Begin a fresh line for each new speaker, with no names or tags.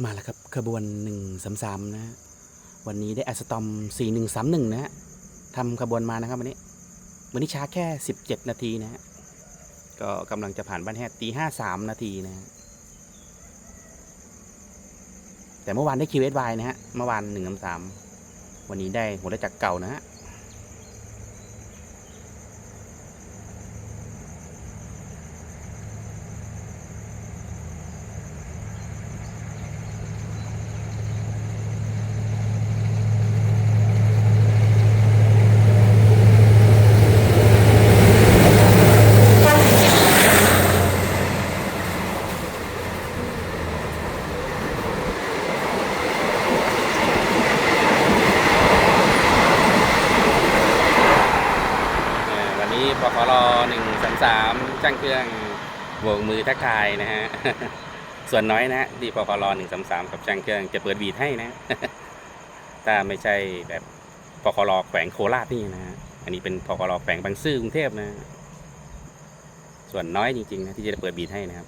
มาแล้วครับขบวนหนึ่งสามสามนะฮะวันนี้ได้อัสตอมสี่หนึ่งสามหนึ่งนะฮะทำขบวนมานะครับวันนี้ วันนี้ช้าแค่สิบเจ็ดนาทีนะฮะก็กำลังจะผ่านบ้านแฮดตีห้าสามนาทีนะฮะแต่เมื่อวานได้คิวเอสนะฮะเมื่อวานหนึ่งสามวันนี้ได้หัวจักรเก่านะฮะ ปครหนึ่งสามสามจ้างเครื่องโบกมือทักทายนะฮะ ส่วนน้อยนะฮะที่ปครหนึ่งสามสามกับจ้างเครื่องจะเปิดบีดให้นะ ถ้าไม่ใช่แบบปครแขวงโคราชนี่นะฮะอันนี้เป็นปครแขวงบางซื่อกรุงเทพนะ ส่วนน้อยจริงๆนะที่จะเปิดบีดให้นะครับ